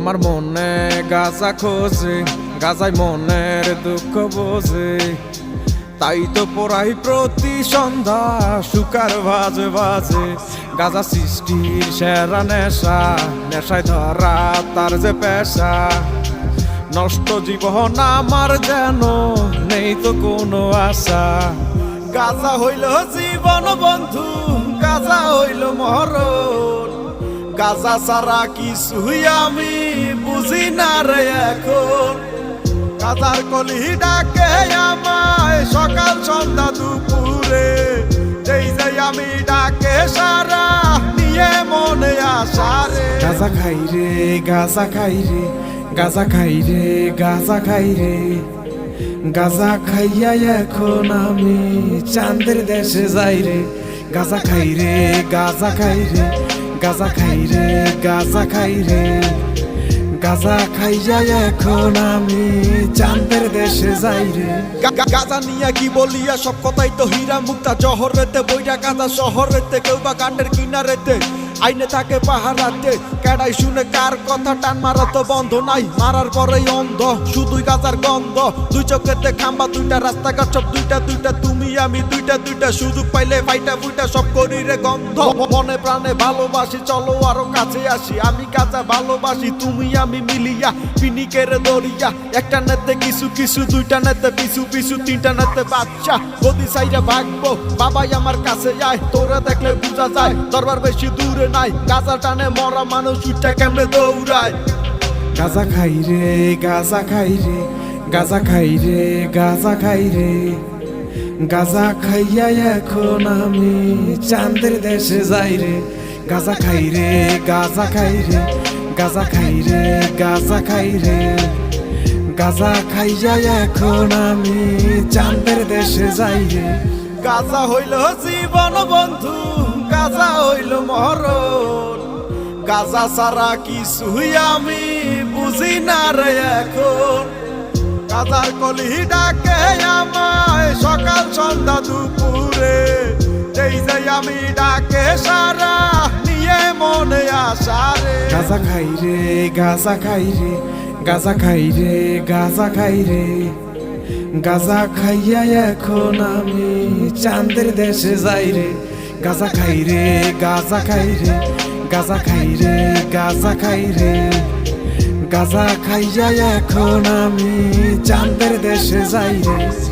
আমার মনে গাজা খোঁজে, গাজায় মনের দুঃখ বোঝে। তাই তো পড়াই প্রতি সন্ধ্যা, সুকার বাজে বাজে গাজা সৃষ্টির সেরা নেশা, নেশায় ধরা তার যে পেশা। নষ্ট জীবন আমার যেন নেই তো কোনো আশা। গাজা হইল জীবন বন্ধু, গাজা হইল মরণ গাজা ছাড়া কিছুই আমি বুঝি না রে এখন। গাজার কলি ডাকে আমায় সকাল, সন্ধ্যা, দুপুরে। যেই যাই আমি ডাকে সারা নিয়ে মনে আসা রে। গাজা খাই রে, গাজা খাই রে, গাজা খাই রে, গাজা খাই রে। গাজা খাইয়া এখন আমি চাঁদের দেশে যাই রে। গাজা খাই রে, গাজা খাই রে গাজা খাই রে, গাজা খাই রে। গাজা খাই যাই এখন আমি, চাঁদের দেশে যাই রে। গাজা নিয়া কি বলিয়া, সব কথাই তো হীরা মুক্তা জহর রেতে বইটা গাজা শহর রেতে কেউ বা কাণ্ডের কিনারেতে। আইনে থাকে পাহারাতে। কেডাই শুনে কার কথা টান মারা তো বন্ধ নাই। মারার পরেই অন্ধ, শুধুই গাজার গন্ধ। দুই চোখেতে খাম্বা, দুইটা রাস্তাঘাট, সব দুইটা দুইটা তুমি, আমি দুইটা দুইটা সুযোগ পাইলে ফাইটা ফুইটা সব করি রে গন্ধ। মনে প্রাণে ভালোবাসি, চলো আরও কাছে আসি। আমি গাজা ভালোবাসি, তুমি, আমি মিলিয়া, পিনিকের দরিয়া। একটা নেতে কিছু কিছু, দুইটা নেতে পিছু পিছু, তিনটা নেতে বাচ্চা গদি সাইডে ভাগবো, বাবাই আমার কাছে যায় তোরা দেখলে বোঝা যায়, দরবার বেশি দূরে নাই। গাজা টানে মরা মানুষ উঠটা কেমনে দৌড়ায়? গাজা খাই রে, গাজা খাই রে, গাজা খাই রে, গাজা খাই রে। গাজা খাইয়া এখন আমি চাঁদের দেশে যাই রে। গাজা খাই রে, গাজা খাই রে, গাজা খাই রে, গাজা খাই রে। গাজা খাইয়া এখন আমি চাঁদের দেশে যাই রে। গাজা হইল জীবন বন্ধু। গাজা হইল মরণ গাজা ছাড়া কিছুই আমি বুঝি না রে এখন। গাজার কলি ডাকে আমায় সকাল, সন্ধ্যা, দুপুরে। যেই যাই আমি ডাকে সারা নিয়ে মনে আসা রে। গাজা খাই রে, গাজা খাই রে, গাজা খাই রে, গাজা খাই রে। গাজা খাইয়া এখন আমি চাঁদের দেশে যাই রে। গাজা খাই রে, গাজা খাই রে, গাজা খাই রে, গাজা খাই রে। গাজা খাইয়া এখন আমি চাঁদের দেশে যাই রে।